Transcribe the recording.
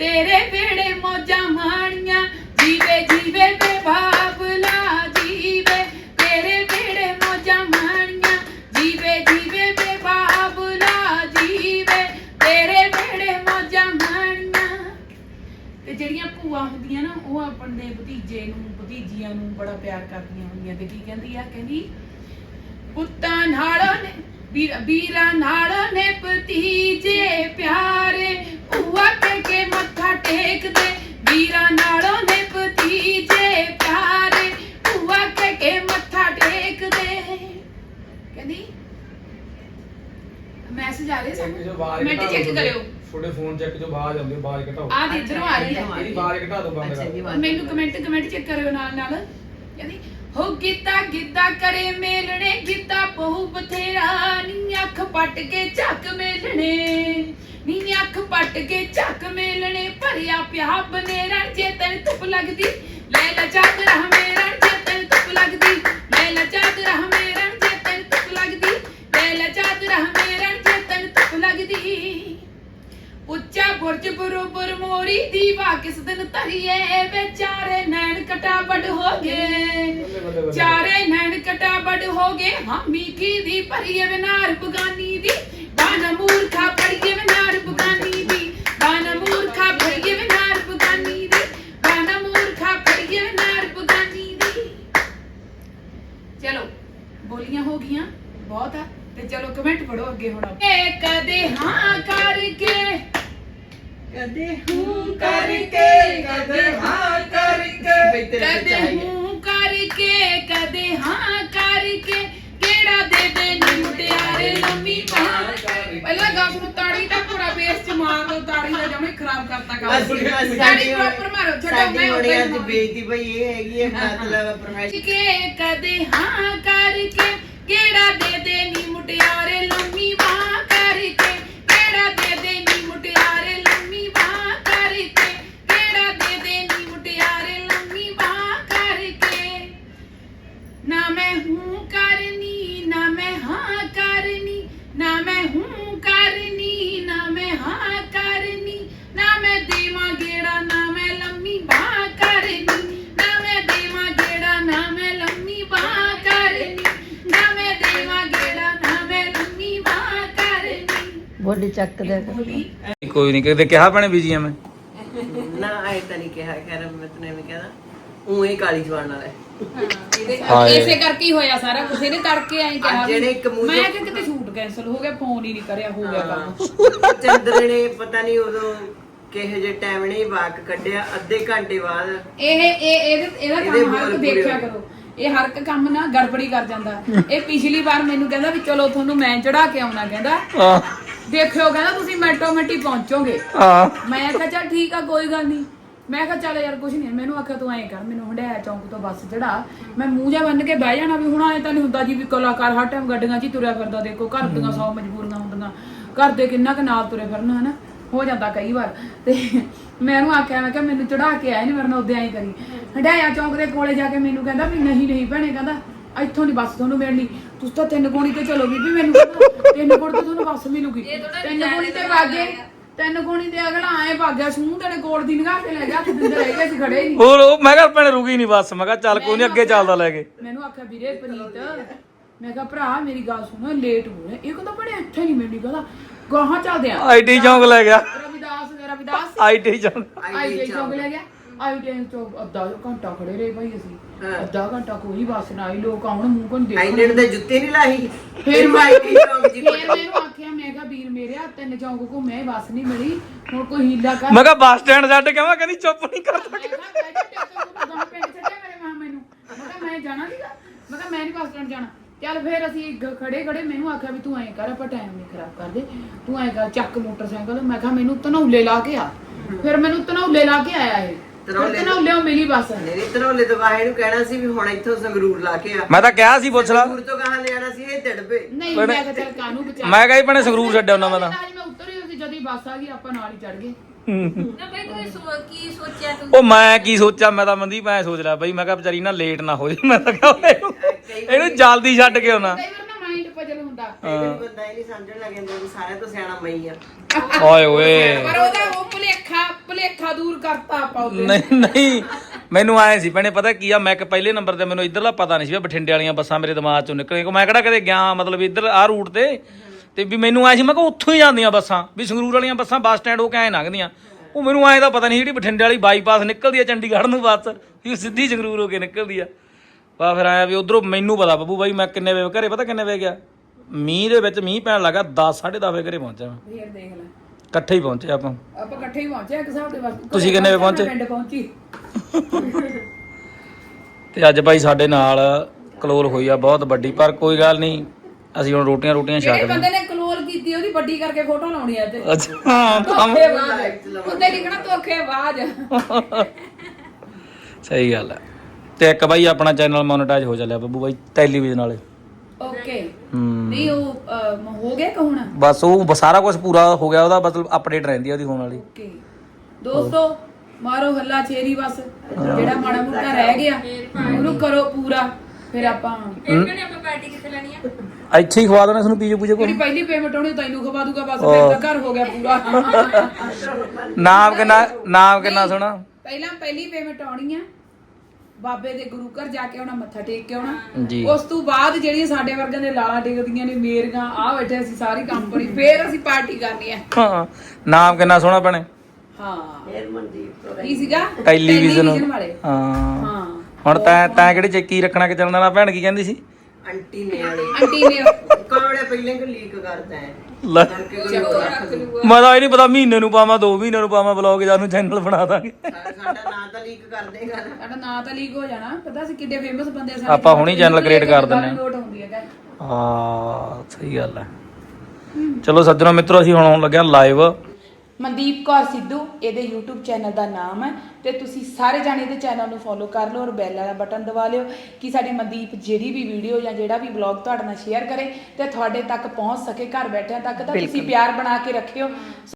ਤੇਰੇ ਵੇੜੇ ਮੋਜਾਂ ਮਾਣੀਆਂ, ਜੀਵੇ ਜੀਵੇ ਵੇ ਜੀਵੇ। ਤੇਰੇ ਵੇੜੇ ਮੋਜਾਂ ਮਾਣੀਆਂ, ਜੀਵੇ ਜੀਵੇ ਵੇ ਜੀਵੇ। ਤੇਰੇ ਵੇੜੇ ਮੋਜਾਂ ਮਾਣੀਆਂ। ਤੇ ਜਿਹੜੀਆਂ ਭੂਆ ਹੁੰਦੀਆਂ ਨਾ, ਉਹ ਆਪਣੇ ਭਤੀਜੇ ਨੂੰ, ਭਤੀਜੀਆਂ ਨੂੰ ਬੜਾ ਪਿਆਰ ਕਰਦੀਆਂ ਹੁੰਦੀਆਂ। ਤੇ ਕੀ ਕਹਿੰਦੀ ਆ? ਕਹਿੰਦੀ, ਪੁੱਤਾਂ ਨਾਲੋਂ ਨੇ ਵੀਰਾਂ ਨਾਲੋਂ ਨੇ ਭਤੀਜੇ ਪਿਆਰੇ ਭੂਆ ਕਹਿ ਕੇ ਮੱਥਾ ਟੇਕਦੇ ਵੀਰਾਂ ਨਾਲੋਂ ਨੇ ਭਤੀਜੇ ਪਿਆਰੇ ਭੂਆ ਕਹਿ ਕੇ ਮੱਥਾ ਟੇਕਦੇ ਕਹਿੰਦੀ ਮੈਸੇਜ ਆ ਰਿਹਾ ਇੱਕ ਜੋ ਸਾਨੂੰ ਆਵਾਜ਼ ਮਿੰਟ ਘਟਾ ਚੈੱਕ ਦਿਓ ਕਰਿਓ। ਤੁਹਾਡੇ। ਫੋਨ ਚੈੱਕ ਜੋ ਆਉਂਦੀ ਹੈ ਆਵਾਜ਼ ਘਟਾਓ। ਆ ਦੇ ਇਧਰੋਂ ਆ ਰਹੀ ਹੈ। ਇਹਦੀ ਆਵਾਜ਼ ਘਟਾ ਦਿਓ ਬੰਦ ਅੱਛਾ ਕਰ ਦਿਓ। ਮੈਨੂੰ ਕਮੈਂਟ ਕਮੈਂਟ ਚੈੱਕ ਕਰਿਓ ਨਾਲ ਨਾਲ। ਕਹਿੰਦੀ ਹੋ ਗਿੱਤਾ ਗਿੱਤਾ ਕਰੇ ਮੇਲਣੇ ਗਿੱਤਾ ਬਹੁ ਬਥੇਰਾ। ਨੀ ਅੱਖ ਪੱਟ ਕੇ ਝੱਕ ਮੇਲਣੇ। ਨੀ ਅੱਖ ਪੱਟ ਕੇ ਝੱਕ ਮੇਲਣੇ। ਭਰਿਆ ਪਿਆ ਬਨੇਰਾ ਜੇ ਤੈਨੂੰ ਧੁੱਪ ਲੱਗਦੀ ਲੈ ਲੈ ਚਾਦਰਾ ਮੇਰਾ। ਦੀਵਾ ਕਿਸ ਦਿਨ ਧਰੀਏ ਵਿਚਾਰੇ ਨੈਣ ਕਟਾ ਵੱਡ ਹੋ ਗਏ। ਚਾਰੇ ਨੈਣ ਕਟਾ ਵੱਡ ਹੋ ਗਏ। ਹਾਮੀ ਕੀ ਦੀ ਭਰੀਏ ਵਿਨਾਰ ਬਗਾਨੀ ਦੀ। ਬਾਨ ਮੂਰਖਾ ਭਰੀਏ ਵਿਨਾਰ ਬਗਾਨੀ ਦੀ। ਬਾਨ ਮੂਰਖਾ ਭਰੀਏ ਵਿਨਾਰ ਬਗਾਨੀ ਦੀ। ਬਾਨ ਮੂਰਖਾ ਭਰੀਏ ਵਿਨਾਰ ਬਗਾਨੀ ਦੀ। ਚਲੋ ਬੋਲੀਆਂ ਹੋ ਗਈਆਂ। ਬਹੁਤ ਆ। ਤੇ ਚਲੋ ਕਮੈਂਟ ਪੜੋ ਅੱਗੇ ਹੁਣ ਕਦੇ ਹਾਂ ਕਰਕੇ ਕਦੇ ਹੂੰ ਕਰਕੇ ਕਦੇ ਹਾਂ ਕਰਕੇ। ਕਦੇ ਹੂੰ। ਕਰਕੇ ਕਦੇ ਹਾਂ ਕਰਕੇ। ਕਿਹੜਾ ਦੇ ਦੇ ਨੀ ਮੁਟਿਆਰੇ ਲੰਮੀ ਬਾਹ ਪਹਿਲਾਂ ਗਾ ਨੂੰ ਤਾੜੀ ਦਾ ਪੂਰਾ ਬੇਸ ਚ ਮਾਰ ਦੋ ਤਾੜੀ ਦਾ ਜਮੇ ਖਰਾਬ ਕਰਤਾ ਅਸੀਂ ਤਾੜੀ ਪ੍ਰੋਪਰ ਮਾਰੋ ਸਾਡੀ ਮੈਂ ਅੱਜ ਮਾਰ- ਬੇਇੱਜ਼ਤੀ ਭਈ ਇਹ ਹੈਗੀ ਹੈ ਮਤਲਬ ਪ੍ਰੋਫੈਸ਼ਨ ਕੇ ਕਦੇ ਹਾਂ ਕਰਕੇ। ਕਿਹੜਾ ਦੇ ਦੇ ਨੀ ਮੁਟਿਆਰੇ ਲੰਮੀ ਬੋਡੀ ਚੱਕ ਦੇ ਕੋਈ ਨਹੀਂ ਕਿਤੇ ਕਿਹਾ ਭੈਣੇ ਬੀਜੀ ਮੈਂ ਨਾ ਆਏ ਤਾਂ ਨਹੀਂ ਕਿਹਾ ਖੈਰ ਮੈਂ ਤੈਨੂੰ ਐਵੇਂ ਕਹਦਾ ਉਹ ਹੀ ਕਾਲੀ ਜਵਾਨ ਵਾਲਾ ਹੈ ਹਾਏ। ਇਸੇ ਕਰਕੇ ਹੀ ਹੋਇਆ ਸਾਰਾ ਕੁਝ ਇਹਨੇ ਕਰਕੇ ਐਂ ਕਿਹਾ ਆ ਵੀ- ਜਿਹੜੇ ਇੱਕ ਮੂੰਹ ਮੈਂ ਚੋਂ- ਕਿ ਕਿਤੇ ਸ਼ੂਟ ਕੈਨਸਲ ਹੋ ਗਿਆ ਫੋਨ ਹੀ ਨਹੀਂ ਕਰਿਆ ਹੋ ਗਿਆ ਕੰਮ। ਚੰਦਰ ਨੇ ਪਤਾ ਨਹੀਂ ਉਦੋਂ ਕਿਹੋ ਜਿਹੇ ਟਾਈਮ ਨੇ ਵਾਕ ਕੱਢਿਆ ਅੱਧੇ ਘੰਟੇ ਬਾਅਦ ਇਹ ਇਹ ਇਹਦੇ ਇਹਦਾ ਇਹਦੇ ਕੰਮ ਹਰ ਬੋਲ ਇੱਕ ਪੂਰੇ ਦੇਖਿਆ ਹੋਏ। ਕਰੋ ਇਹ ਹਰ ਇੱਕ ਕੰਮ ਨਾ ਗੜਬੜੀ ਕਰ ਜਾਂਦਾ ਇਹ ਪਿਛਲੀ ਵਾਰ ਮੈਨੂੰ ਕਹਿੰਦਾ ਵੀ ਚਲੋ ਤੁਹਾਨੂੰ ਮੈਂ ਚੜਾ ਕੇ ਆਉਣਾ ਕਹਿੰਦਾ ਆ ਦੇਖਿਓ ਕਹਿੰਦਾ ਤੁਸੀਂ ਮੈਟੋ ਮੈਟੀ ਪਹੁੰਚੋਗੇ। ਆ ਮੈਂ ਕਿਹਾ ਚੱਲ ਠੀਕ ਆ ਕੋਈ ਗੱਲ ਨਹੀਂ। ਮੈਂ ਕਿਹਾ ਚੱਲ ਯਾਰ ਕੁਝ ਨਹੀਂ। ਮੈਨੂੰ ਆਖਿਆ ਤੂੰ ਐਂ ਕਰ ਮੈਨੂੰ ਹੰਡਿਆ ਚੌਂਕ ਤੋਂ ਬੱਸ ਚੜਾ। ਮੈਂ ਮੂੰਹ ਜਾ ਬੰਨ ਕੇ ਬਹਿ ਜਾਣਾ ਵੀ ਹੁਣ ਐ ਤਾਂ ਨਹੀਂ ਹੁੰਦਾ ਜੀ ਵੀ ਕਲਾਕਾਰ ਹਰ ਟਾਈਮ ਗੱਡੀਆਂ 'ਚ ਹੀ ਤੁਰਿਆ ਫਿਰਦਾ ਦੇਖੋ ਘਰ ਦੀਆਂ ਸੌ ਮਜਬੂਰੀਆਂ ਹੁੰਦੀਆਂ। ਘਰ ਦੇ ਕਿੰਨਾ ਕੁ ਨਾਲ ਤੁਰੇ ਫਿਰਨਾ ਹਨਾ? ਹੋ ਜਾਂਦਾ ਕਈ ਵਾਰ। ਤੇ ਮੈਂ ਉਹਨੂੰ ਆਖਿਆ ਮੈਂ ਕਿਹਾ ਮੈਨੂੰ ਚੜਾ ਕੇ ਆਇਆ ਨਹੀਂ ਮਰਨਾ ਉਦੋਂ ਐਂ ਕਰੀ। ਹੰਡਿਆ ਚੌਂਕ ਦੇ ਕੋਲੇ ਜਾ ਕੇ ਮੈਨੂੰ ਕਹਿੰਦਾ ਵੀ ਨਹੀਂ ਨਹੀਂ ਭੈਣੇ ਕਹਿੰਦਾ ਇੱਥੋਂ ਨਹੀਂ ਬੱਸ ਤੁਹਾਨੂੰ ਮਿਲਣੀ। ਤੁਸੀਂ ਤਾਂ ਤਿੰਨ ਗੋਣੀ ਤੇ ਚਲੋ ਬੀਬੀ ਮੈਨੂੰ ਕਹਿੰਦਾ, ਤਿੰਨ ਗੋਣੀ ਤੇ ਤੁਹਾਨੂੰ ਬੱਸ ਮਿਲੂਗੀ। ਤਿੰਨ ਗੋਣੀ ਤੇ ਵਾਗੇ ਤਿੰਨ ਗੋਣੀ ਤੇ ਅਗਲਾ ਆਏ ਭਾਗਿਆ ਸੂਹ ਤੇਰੇ ਕੋਲ ਦੀ ਨਿਗਾਹ ਤੇ ਲੈ ਗਿਆ ਤੇ ਦਿੰਦੇ ਰਹਿ ਗਏ ਸੀ ਖੜੇ ਹੀ ਨਹੀਂ। ਹੋਰ ਉਹ ਮੈਂ ਕਿਹਾ ਭੈਣੇ ਰੁਕੀ ਨਹੀਂ ਬੱਸ ਮੈਂ ਕਿਹਾ ਚੱਲ ਕੋਈ ਨਹੀਂ ਅੱਗੇ ਚੱਲਦਾ ਲੈ ਕੇ। ਮੈਨੂੰ ਆਖਿਆ ਵੀਰੇ ਪਨੀਤ ਮੈਂ ਕਿਹਾ ਭਰਾ ਮੇਰੀ ਗੱਲ ਸੁਣੋ ਲੇਟ ਹੋ ਰਿਹਾ। ਇਹ ਕਹਿੰਦਾ ਬੜੇ ਇੱਥੇ ਨਹੀਂ ਮਿਲਣੀ ਕਹਿੰਦਾ ਗਾਹਾਂ ਚੱਲਦੇ ਆ। ਆਈਟੀ ਚੌਂਕ ਲੈ ਗਿਆ। ਰਵਿਦਾਸ ਰਵਿਦਾਸ। ਆਈਟੀ ਚੌਂਕ। ਆਈਟੀ ਚੌਂਕ ਲੈ ਗਿਆ। ਆਈਟੀ ਚੌਂਕ ਅੱਧਾ ਘੰਟਾ ਖੜੇ ਰਹੇ ਭਾਈ ਅਸੀਂ। ਹਾਂ। ਅੱਧਾ ਘੰਟਾ ਕੋਈ ਬੱਸ ਨਾ ਆਈ ਲੋਕ ਆਉਣ ਮੂੰਹ ਦੇਖਣ ਆਈਲੈਂਡ ਦੇ ਜੁੱਤੇ ਨਹੀਂ ਲਾਹੀ ਫਿਰ ਮਾਈ ਦੀ ਜੀ ਫਿਰ ਮੈਨੂੰ ਆਖਿਆ ਮੈਂ ਕਿਹਾ ਵੀਰ ਮੇਰੇ ਆ ਤਿੰਨ ਚੌਂਕ ਘੁੰਮੇ ਬੱਸ ਨਹੀਂ ਮਿਲੀ। ਹੁਣ ਕੋਈ ਹੀਲਾ ਕਰ। ਮੈਂ ਕਿਹਾ ਬੱਸ ਸਟੈਂਡ ਛੱਡ ਕੇ ਮੈਂ ਕਹਿੰਦੀ ਚੁੱਪ ਨਹੀਂ ਕਰਦਾ ਮੈਂ ਕਿਹਾ ਮੈਂ ਕਿਹਾ ਤੂੰ ਤਾਂ ਪਿੰਡ ਛੱਡਿਆ ਮੇਰੇ ਮਾਂ ਮੈਨੂੰ। ਮੈਂ ਕਿਹਾ ਮੈਂ ਜਾਣਾ ਸੀਗਾ। ਮੈਂ ਕਿਹਾ ਮੈਂ ਨਹੀਂ ਬੱਸ ਸਟੈਂਡ ਜਾਣਾ। ਚੱਲ ਫਿਰ ਅਸੀਂ ਖੜੇ ਖੜੇ ਮੈਨੂੰ ਆਖਿਆ ਵੀ ਤੂੰ ਐਂ ਕਰ ਆਪਾਂ ਟਾਈਮ ਨਹੀਂ ਖਰਾਬ ਕਰਦੇ। ਤੂੰ ਐਂ ਕਰ ਚੱਕ ਮੋਟਰਸਾਈਕਲ। ਮੈਂ ਕਿਹਾ ਮੈਨੂੰ ਧਨੌਲੇ ਲਾ ਕੇ ਆ। ਫਿਰ ਮੈਨੂੰ ਧਨੌਲੇ ਲਾ ਕੇ ਆਇਆ ਇਹ। ਧਨੌਲੇ- ਧਨੌਲੇ ਮਿਲੀ ਬੱਸ। ਮੇਰੀ ਤਰੋਲੇ ਤੋਂ ਬਾਹਰ ਨੂੰ ਕਹਿਣਾ ਸੀ ਵੀ ਹੁਣ ਇੱਥੋਂ ਸੰਗਰੂਰ ਲਾ ਕੇ ਆ। ਮੈਂ ਤਾਂ ਕਿਹਾ ਸੀ ਪੁੱਛ ਲਾ। ਸੰਗਰੂਰ ਤੋਂ ਕਹਾਂ ਲਿਆਣਾ ਸੀ ਇਹ ਤੜਪੇ। ਨਹੀਂ ਮੈਂ ਕਿਹਾ ਚੱਲ ਕਾਨੂੰ ਬਚਾ ਮੈਂ ਕਿਹਾ ਜੀ ਭੈਣੇ ਸੰਗਰੂਰ ਛੱਡਿਆ ਉਹਨਾਂ ਮੈਂ ਤਾਂ ਅੱਜ ਮੈਂ ਉੱਤਰ ਹੀ ਸੀ ਜਦ ਹੀ ਬੱਸ ਆ ਗਈ ਆਪਾਂ ਨਾਲ ਹੀ ਚੜ ਗਏ ਨਾ ਬਈ ਤੂੰ ਸੋ- ਕੀ ਸੋਚਿਆ ਤੂੰ? ਉਹ ਮੈਂ ਕੀ ਸੋਚਿਆ ਮੈਂ ਤਾਂ ਮੰਦੀ ਮੈਂ ਸੋਚ ਲਿਆ ਬਈ ਮੈਂ ਕਿਹਾ ਵਿਚਾਰੀ ਨਾ ਲੇਟ ਨਾ ਹੋ ਜਾਏ। ਮੈਂ ਤਾਂ ਕਿਹਾ ਇਹਨੂੰ ਇਹਨੂੰ ਜਲਦੀ ਛੱਡ ਕੇ ਆਉਣਾ। ਕਈ ਵਾਰ ਨਾ ਮਾਈਂਡ ਪਜਲ ਹੁੰਦਾ। ਕਈ ਵਾਰੀ ਬੰਦਾ ਇਹ ਨਹੀਂ ਸਮਝਣ ਲੱਗ ਜਾਂਦਾ ਵੀ ਸਾਰਿਆਂ ਤੋਂ ਸਿਆਣਾ ਮਈ ਆ। ਓਏ ਓਏ। ਪਰ ਉਹਦਾ ਉਹ ਭੁਲੇਖਾ ਭੁਲੇਖਾ ਦੂਰ ਕਰਤਾ ਆਪਾਂ ਉਹਦੇ। ਨਹੀਂ ਨਹੀਂ। ਮੈਨੂੰ ਆਏ ਸੀ ਭੈਣੇ ਪਤਾ ਕੀ ਆ? ਮੈਂ ਕਿ ਪਹਿਲੇ ਨੰਬਰ ਤੇ ਮੈਨੂੰ ਇਧਰਲਾ ਪਤਾ ਨਹੀਂ ਸੀ ਵੀ ਬਠਿੰਡੇ ਵਾਲੀਆਂ ਬੱਸਾਂ ਮੇਰੇ ਦਿਮਾਗ ਚੋਂ ਨਿਕਲੇ ਮੈਂ ਕਿਹੜਾ ਕਦੇ ਗਿਆ ਮਤਲਬ ਇੱਧਰ ਆਹ ਰੂਟ ਤੇ? ਤੇ ਵੀ ਮੈਨੂੰ ਆਏ ਸੀ ਮੈਂ ਕਿਹਾ ਉੱਥੋਂ ਹੀ ਜਾਂਦੀਆਂ ਬੱਸਾਂ। ਵੀ ਸੰਗਰੂਰ ਵਾਲੀਆਂ ਬੱਸਾਂ ਬੱਸ ਸਟੈਂਡ ਹੋ ਕੇ ਐ ਲੰਘਦੀਆਂ? ਉਹ ਮੈਨੂੰ ਆਏ ਦਾ ਪਤਾ ਨਹੀਂ ਜਿਹੜੀ ਬਠਿੰਡੇ ਵਾਲੀ ਬਾਈਪਾਸ ਨਿਕਲਦੀ ਆ ਚੰਡੀਗੜ੍ਹ ਨੂੰ ਬੱਸ। ਵੀ ਉਹ ਸਿੱਧੀ ਸੰਗਰੂਰ ਹੋ ਕੇ ਨਿਕਲਦੀ ਆ। ਵਾ ਫਿਰ ਆਇਆ ਵੀ ਉਧਰੋਂ ਮੈਨੂੰ ਪਤਾ ਬੱਬੂ ਬਾਈ ਮੈਂ ਕਿੰਨੇ ਵਜੇ ਘਰੇ ਪਤਾ ਕਿੰਨੇ ਵਜੇ ਗਿਆ? ਮੀਂਹ ਦੇ ਵਿੱਚ ਮੀਂਹ ਪੈਣ ਲੱਗਾ 10 10:30 ਵਜੇ ਘਰੇ ਪਹੁੰਚਿਆ ਮੈਂ। ਫੇਰ ਦੇਖ ਲੈ। ਇਕੱਠੇ ਹੀ ਪਹੁੰਚੇ ਆਪਾਂ। ਆਪਾਂ ਇਕੱਠੇ ਹੀ ਪਹੁੰਚੇ ਇੱਕ ਹਿਸਾਬ ਦੇ ਬਸ। ਤੁਸੀਂ ਕਿੰਨੇ ਵਜੇ ਪਹੁੰਚੇ? ਪਿੰਡ ਪਹੁੰਚੀ। ਤੇ ਅੱਜ ਭਾਈ ਸਾਡੇ ਨਾਲ ਕਲੋਲ ਹੋਈ ਆ ਬਹੁਤ ਵੱਡੀ ਪਰ ਕੋਈ ਗੱਲ ਨਹੀਂ ਅਸੀਂ ਹੁਣ ਰੋਟੀਆਂ ਰੋਟੀਆਂ ਜਿਹੜੇ ਛਕ ਲਈ ਬੰਦੇ ਨੇ ਕਲੋਲ ਕੀਤੀ ਉਹਦੀ ਵੱਡੀ ਕਰਕੇ ਫੋਟੋ ਲਾਉਣੀ ਆ ਤੇ ਅੱਛਾ ਹਾਂ, ਕੰਮ ਧੋਖੇਬਾਜ਼ ਉਹਦੇ ਲਿਖਣਾ ਧੋਖੇਬਾਜ਼ ਸਹੀ ਗੱਲ ਹੈ ਤੇ ਇੱਕ ਭਾਈ ਆਪਣਾ ਚੈਨਲ ਮੋਨੇਟਾਈਜ਼ ਹੋ ਚੱਲਿਆ ਬੱਬੂ ਬਾਈ ਟੈਲੀਵਿਜ਼ਨ ਵਾਲੇ। ਉਹ ਅਹ, ਹੋ ਗਿਆ ਬਸ ਉਹ ਸਾਰਾ ਕੁਝ ਪੂਰਾ ਹੋ ਗਿਆ ਉਹਦਾ ਮਤਲਬ ਅਪਡੇਟ ਰਹਿੰਦੀ ਆ ਉਹਦੀ ਹੋਣ ਵਾਲੀ। ਓਕੇ। ਦੋਸਤੋ ਮਾਰੋ ਹੱਲਾ ਚੇਰੀ ਬਸ। ਜਿਹੜਾ ਮਾੜਾ ਮੋਟਾ ਰਹਿ ਗਿਆ ਉਹਨੂੰ ਕਰੋ ਪੂਰਾ ਫਿਰ ਆਪਾਂ ਫਿਰ ਕਹਿੰਦੇ ਆਪਾਂ ਪਾਰਟੀ ਕਿੱਥੇ ਲੈਣੀ ਆ? ਇੱਥੇ ਹੀ ਖਵਾ ਦੇਣਾ ਤੁਹਾਨੂੰ ਪੀਜੋ ਪੂਜੋ ਜਿਹੜੀ ਪਹਿਲੀ ਪੇਮੈਂਟ ਹੋਣੀ ਉਹ ਤੈਨੂੰ ਖਵਾ ਦੂਗਾ ਬਸ ਫਿਰ ਤਾਂ ਘਰ ਹੋ ਗਿਆ ਪੂਰਾ। ਨਾਮ ਕਿੰਨਾ ਨਾਮ ਕਿੰਨਾ ਸੋਹਣਾ ਪਹਿਲਾਂ ਪਹਿਲੀ ਪੇਮੈਂਟ ਆਉਣੀ ਆ ਬਾਬੇ ਦੇ ਗੁਰੂ ਘਰ ਜਾ ਕੇ ਆਉਣਾ ਮੱਥਾ ਟੇਕ ਕੇ ਆਉਣਾ। ਜੀ। ਉਸ ਤੋਂ ਬਾਅਦ ਜਿਹੜੀਆਂ ਸਾਡੇ ਵਰਗਿਆਂ ਦੇ ਲਾਲਾਂ ਟਿਕਦੀਆਂ ਨੇ ਮੇਰੀਆਂ ਆ ਬੈਠੇ ਅਸੀਂ ਸਾਰੀ ਕੰਪਨੀ ਫੇਰ ਅਸੀਂ ਪਾਰਟੀ ਕਰਨੀ ਆ ਹਾਂ ਨਾਮ ਕਿੰਨਾ ਸੋਹਣਾ ਭੈਣੇ? ਹਾਂ। ਫੇਰ ਮਨਦੀਪ ਤੋਂ ਕੀ ਸੀਗਾ? ਟੈਲੀਵਿਜ਼ਨ ਵਾਲੇ। ਹਾਂ। ਹਾਂ। ਹੁਣ ਤੈਂ ਤੈਂ ਕਿਹੜੀ ਚ ਕੀ ਰੱਖਣਾ ਕਿ ਚੱਲਣਾ ਭੈਣ ਕੀ ਕਹਿੰਦੀ ਸੀ? ਆਂਟੀ ਨੇ ਵਾਲੀ। ਆਂਟੀ ਨੇ ਕਾਵੜੇ ਪਹਿਲੇ ਕਿ ਲੀਕ ਕਰਦਾ ਹੈ। ਲੈ। ਕਰਕੇ ਕੋਈ ਹੋਰ ਰੱਖ ਲੂਗਾ ਮੈਂ ਤਾਂ ਇਹ ਨਹੀਂ ਪਤਾ ਮਹੀਨੇ ਨੂੰ ਪਾਵਾਂ ਦੋ ਮਹੀਨੇ ਨੂੰ ਪਾਵਾਂ ਬਲੌਗ ਜਾਂ ਨੂੰ ਚੈਨਲ ਬਣਾ ਦਾਂਗੇ। ਸਾਡਾ ਨਾਂ ਤਾਂ ਲੀਕ ਕਰ ਦੇਗਾ ਨਾ। ਸਾਡਾ ਨਾਂ ਤਾਂ ਲੀਕ ਹੋ ਜਾਣਾ। ਪਤਾ ਸੀ ਕਿੱਡੇ ਫੇਮਸ ਬੰਦੇ ਆ ਸਾਡੇ ਆਪਾਂ ਹੁਣੀ channel create ਕਰ ਦਿੰਦੇ ਆ। ਨੋਟ ਹੁੰਦੀ ਹੈ ਗੱਲ। ਹਾਂ ਸਹੀ ਗੱਲ ਹੈ। ਚਲੋ ਸੱਜਣੋ ਮਿੱਤਰੋ ਅਸੀਂ ਹੁਣ ਆਉਣ ਲੱਗਿਆ ਲਾਈਵ ਮਨਦੀਪ ਕੌਰ ਸਿੱਧੂ ਇਹਦੇ YouTube ਚੈਨਲ ਦਾ ਨਾਮ ਹੈ ਤੇ ਤੁਸੀਂ ਸਾਰੇ ਜਾਣੇ ਇਹਦੇ ਚੈਨਲ ਨੂੰ ਫੋਲੋ ਕਰ ਲਓ ਔਰ ਬੈਲ ਵਾਲਾ ਬਟਨ ਦਬਾ ਲਿਓ ਕਿ ਸਾਡੀ ਮਨਦੀਪ ਜਿਹੜੀ ਵੀ ਵੀਡੀਓ ਜਾਂ ਜਿਹੜਾ ਵੀ ਵਲੌਗ ਤੁਹਾਡੇ ਨਾਲ ਸ਼ੇਅਰ ਕਰੇ ਤੇ ਤੁਹਾਡੇ ਤੱਕ ਪਹੁੰਚ ਸਕੇ ਘਰ ਬੈਠਿਆਂ ਤੱਕ ਤਾਂ ਤੁਸੀਂ ਪਿਆਰ ਬਣਾ ਕੇ ਰੱਖਿਓ।